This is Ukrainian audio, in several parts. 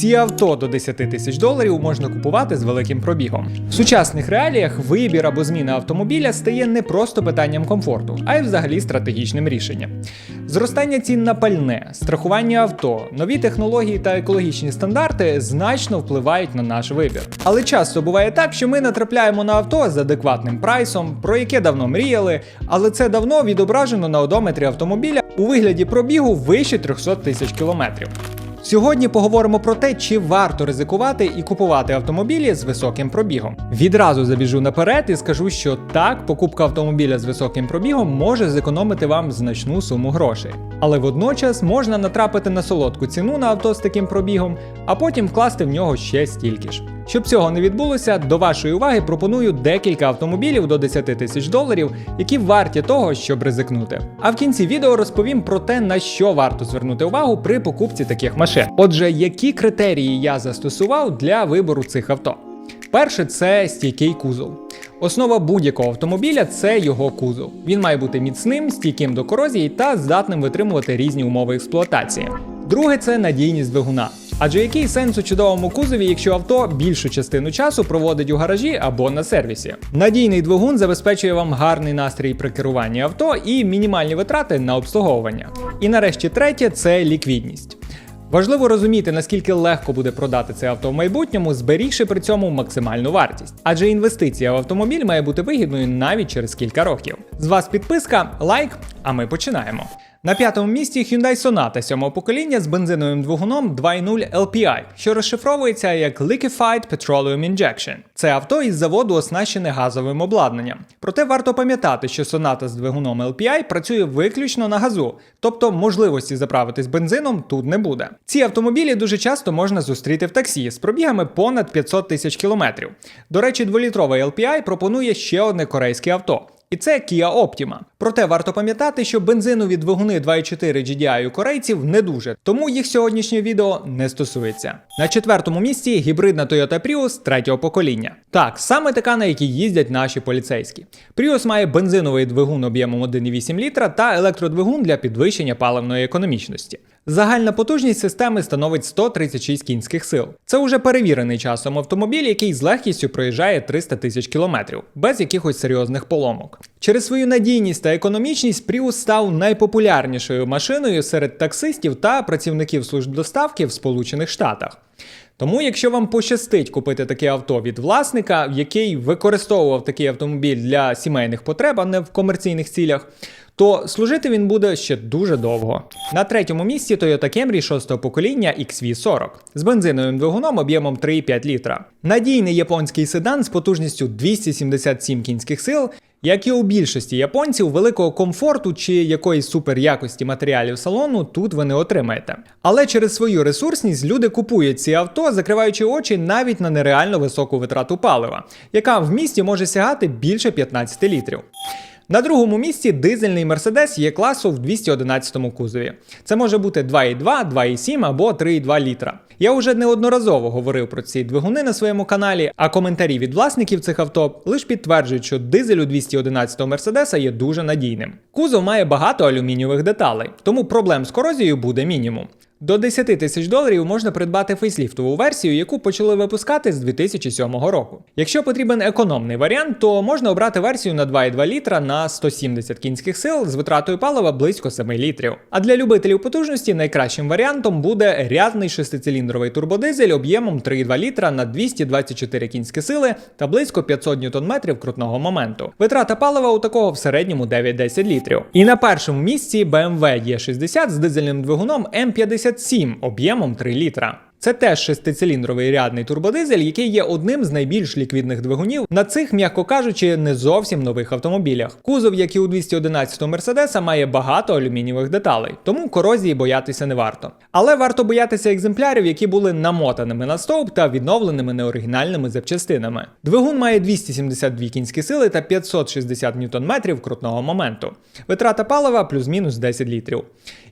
Ці авто до 10 тисяч доларів можна купувати з великим пробігом. В сучасних реаліях вибір або зміна автомобіля стає не просто питанням комфорту, а й взагалі стратегічним рішенням. Зростання цін на пальне, страхування авто, нові технології та екологічні стандарти значно впливають на наш вибір. Але часто буває так, що ми натрапляємо на авто з адекватним прайсом, про яке давно мріяли, але це давно відображено на одометрі автомобіля у вигляді пробігу вище 300 тисяч кілометрів. Сьогодні поговоримо про те, чи варто ризикувати і купувати автомобілі з високим пробігом. Відразу забіжу наперед і скажу, що так, покупка автомобіля з високим пробігом може зекономити вам значну суму грошей. Але водночас можна натрапити на солодку ціну на авто з таким пробігом, а потім вкласти в нього ще стільки ж. Щоб цього не відбулося, до вашої уваги пропоную декілька автомобілів до 10 тисяч доларів, які варті того, щоб ризикнути. А в кінці відео розповім про те, на що варто звернути увагу при покупці таких машин. Отже, які критерії я застосував для вибору цих авто? Перше це стійкий кузов. Основа будь-якого автомобіля це його кузов. Він має бути міцним, стійким до корозії та здатним витримувати різні умови експлуатації. Друге це надійність двигуна. Адже який сенс у чудовому кузові, якщо авто більшу частину часу проводить у гаражі або на сервісі? Надійний двигун забезпечує вам гарний настрій при керуванні авто і мінімальні витрати на обслуговування. І нарешті третє це ліквідність. Важливо розуміти, наскільки легко буде продати це авто в майбутньому, зберігши при цьому максимальну вартість. Адже інвестиція в автомобіль має бути вигідною навіть через кілька років. З вас підписка, лайк, а ми починаємо. На п'ятому місці Hyundai Sonata сьомого покоління з бензиновим двигуном 2.0 LPI, що розшифровується як Liquefied Petroleum Injection. Це авто із заводу оснащене газовим обладнанням. Проте варто пам'ятати, що Sonata з двигуном LPI працює виключно на газу, тобто можливості заправитись бензином тут не буде. Ці автомобілі дуже часто можна зустріти в таксі з пробігами понад 500 тисяч кілометрів. До речі, дволітровий LPI пропонує ще одне корейське авто. І це Kia Optima. Проте варто пам'ятати, що бензинові двигуни 2.4 GDI у корейців не дуже, тому їх сьогоднішнє відео не стосується. На четвертому місці гібридна Toyota Prius третього покоління. Так, саме така, на якій їздять наші поліцейські. Prius має бензиновий двигун об'ємом 1,8 літра та електродвигун для підвищення паливної економічності. Загальна потужність системи становить 136 кінських сил. Це уже перевірений часом автомобіль, який з легкістю проїжджає 300 тисяч кілометрів, без якихось серйозних поломок. Через свою надійність та економічність Prius став найпопулярнішою машиною серед таксистів та працівників служб доставки в Сполучених Штатах. Тому, якщо вам пощастить купити таке авто від власника, який використовував такий автомобіль для сімейних потреб, а не в комерційних цілях, то служити він буде ще дуже довго. На третьому місці Toyota Camry 6 покоління XV40 з бензиновим двигуном об'ємом 3,5 літра. Надійний японський седан з потужністю 277 кінських сил. Як і у більшості японців, великого комфорту чи якоїсь суперякості матеріалів салону тут ви не отримаєте. Але через свою ресурсність люди купують ці авто, закриваючи очі навіть на нереально високу витрату палива, яка в місті може сягати більше 15 літрів. На другому місці дизельний Mercedes є класу в 211 кузові. Це може бути 2,2, 2,7 або 3,2 літра. Я вже неодноразово говорив про ці двигуни на своєму каналі, а коментарі від власників цих авто лише підтверджують, що дизель у 211 Мерседеса є дуже надійним. Кузов має багато алюмінієвих деталей, тому проблем з корозією буде мінімум. До 10 тисяч доларів можна придбати фейсліфтову версію, яку почали випускати з 2007 року. Якщо потрібен економний варіант, то можна обрати версію на 2,2 літра на 170 кінських сил з витратою палива близько 7 літрів. А для любителів потужності найкращим варіантом буде рядний шестициліндровий турбодизель об'ємом 3,2 літра на 224 кінські сили та близько 500 Нм крутного моменту. Витрата палива у такого в середньому 9-10 літрів. І на першому місці BMW E60 з дизельним двигуном М50 об'ємом 3 літра. Це теж шестициліндровий рядний турбодизель, який є одним з найбільш ліквідних двигунів на цих, м'яко кажучи, не зовсім нових автомобілях. Кузов, як і у 211 Мерседеса, має багато алюмінієвих деталей, тому корозії боятися не варто. Але варто боятися екземплярів, які були намотаними на стовп та відновленими неоригінальними запчастинами. Двигун має 272 кінські сили та 560 ньютон-метрів крутного моменту. Витрата палива плюс-мінус 10 літрів.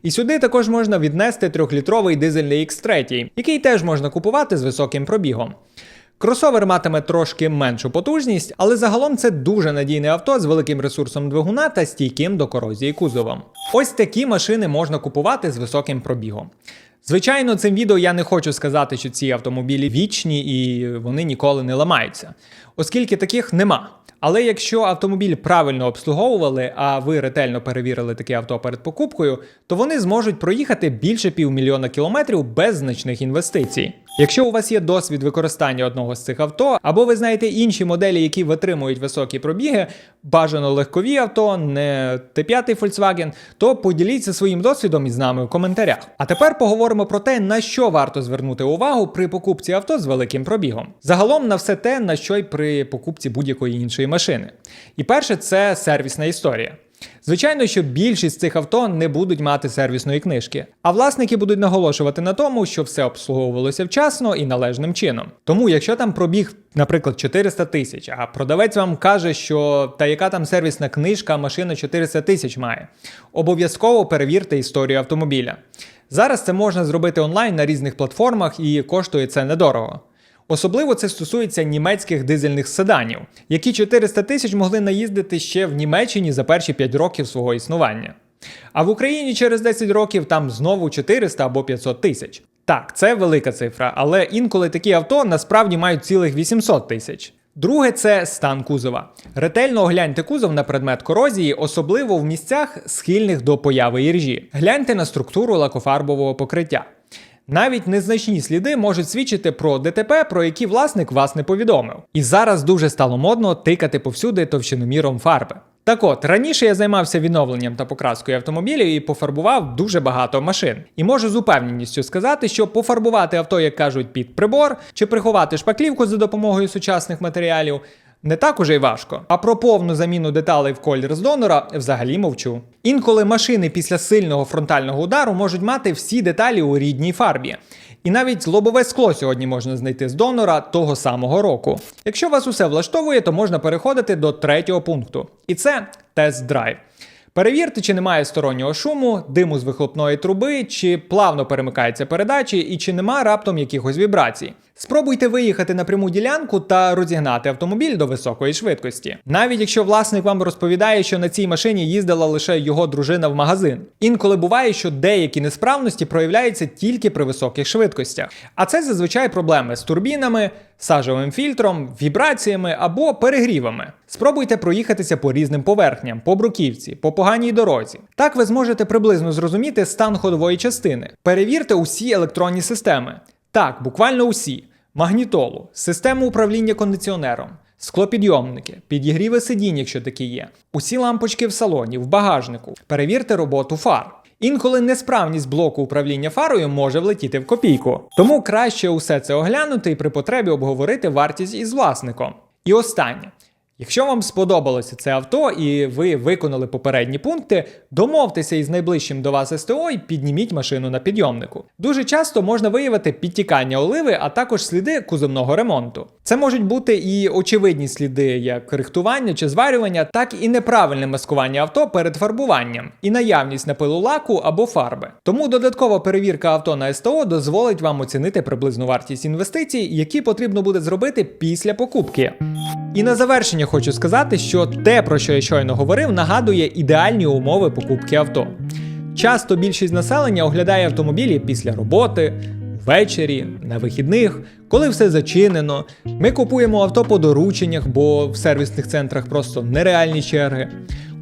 І сюди також можна віднести трьохлітровий дизельний X3, який теж можна купувати з високим пробігом. Кросовер матиме трошки меншу потужність, але загалом це дуже надійне авто з великим ресурсом двигуна та стійким до корозії кузовом. Ось такі машини можна купувати з високим пробігом. Звичайно, цим відео я не хочу сказати, що ці автомобілі вічні і вони ніколи не ламаються, оскільки таких нема. Але якщо автомобіль правильно обслуговували, а ви ретельно перевірили таке авто перед покупкою, то вони зможуть проїхати більше півмільйона кілометрів без значних інвестицій. Якщо у вас є досвід використання одного з цих авто, або ви знаєте інші моделі, які витримують високі пробіги, бажано легкові авто, не Т5 Volkswagen, то поділіться своїм досвідом із нами в коментарях. А тепер поговоримо про те, на що варто звернути увагу при покупці авто з великим пробігом. Загалом на все те, на що й при покупці будь-якої іншої машини. І перше, це сервісна історія. Звичайно, що більшість цих авто не будуть мати сервісної книжки, а власники будуть наголошувати на тому, що все обслуговувалося вчасно і належним чином. Тому, якщо там пробіг, наприклад, 400 тисяч, а продавець вам каже, що та яка там сервісна книжка, машина 400 тисяч має, обов'язково перевірте історію автомобіля. Зараз це можна зробити онлайн на різних платформах і коштує це недорого. Особливо це стосується німецьких дизельних седанів, які 400 тисяч могли наїздити ще в Німеччині за перші 5 років свого існування. А в Україні через 10 років там знову 400 або 500 тисяч. Так, це велика цифра, але інколи такі авто насправді мають цілих 800 тисяч. Друге це стан кузова. Ретельно огляньте кузов на предмет корозії, особливо в місцях, схильних до появи іржі. Гляньте на структуру лакофарбового покриття. Навіть незначні сліди можуть свідчити про ДТП, про які власник вас не повідомив. І зараз дуже стало модно тикати повсюди товщиноміром фарби. Так от, раніше я займався відновленням та покраскою автомобілів і пофарбував дуже багато машин. І можу з упевненістю сказати, що пофарбувати авто, як кажуть, під прибор, чи приховати шпаклівку за допомогою сучасних матеріалів. Не так уже й важко. А про повну заміну деталей в колір з донора взагалі мовчу. Інколи машини після сильного фронтального удару можуть мати всі деталі у рідній фарбі. І навіть лобове скло сьогодні можна знайти з донора того самого року. Якщо вас усе влаштовує, то можна переходити до третього пункту. І це тест-драйв. Перевірте, чи немає стороннього шуму, диму з вихлопної труби, чи плавно перемикаються передачі, і чи нема раптом якихось вібрацій. Спробуйте виїхати на пряму ділянку та розігнати автомобіль до високої швидкості. Навіть якщо власник вам розповідає, що на цій машині їздила лише його дружина в магазин. Інколи буває, що деякі несправності проявляються тільки при високих швидкостях. А це зазвичай проблеми з турбінами, сажовим фільтром, вібраціями або перегрівами. Спробуйте проїхатися по різним поверхням, по бруківці, по поганій дорозі. Так ви зможете приблизно зрозуміти стан ходової частини. Перевірте усі електронні системи. Так, буквально усі: магнітолу, систему управління кондиціонером, склопідйомники, підігріви сидінь, якщо такі є, усі лампочки в салоні, в багажнику. Перевірте роботу фар. Інколи несправність блоку управління фарою може влетіти в копійку. Тому краще усе це оглянути і при потребі обговорити вартість із власником. І останнє. Якщо вам сподобалося це авто і ви виконали попередні пункти, домовтеся із найближчим до вас СТО і підніміть машину на підйомнику. Дуже часто можна виявити підтікання оливи, а також сліди кузовного ремонту. Це можуть бути і очевидні сліди, як рихтування чи зварювання, так і неправильне маскування авто перед фарбуванням, і наявність напилу лаку або фарби. Тому додаткова перевірка авто на СТО дозволить вам оцінити приблизну вартість інвестицій, які потрібно буде зробити після покупки. І на завершення хочу сказати, що те, про що я щойно говорив, нагадує ідеальні умови покупки авто. Часто більшість населення оглядає автомобілі після роботи, ввечері, на вихідних, коли все зачинено. Ми купуємо авто по дорученнях, бо в сервісних центрах просто нереальні черги.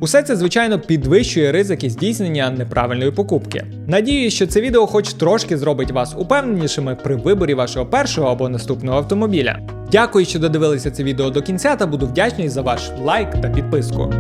Усе це, звичайно, підвищує ризики здійснення неправильної покупки. Надіюсь, що це відео хоч трошки зробить вас упевненішими при виборі вашого першого або наступного автомобіля. Дякую, що додивилися це відео до кінця, та буду вдячний за ваш лайк та підписку.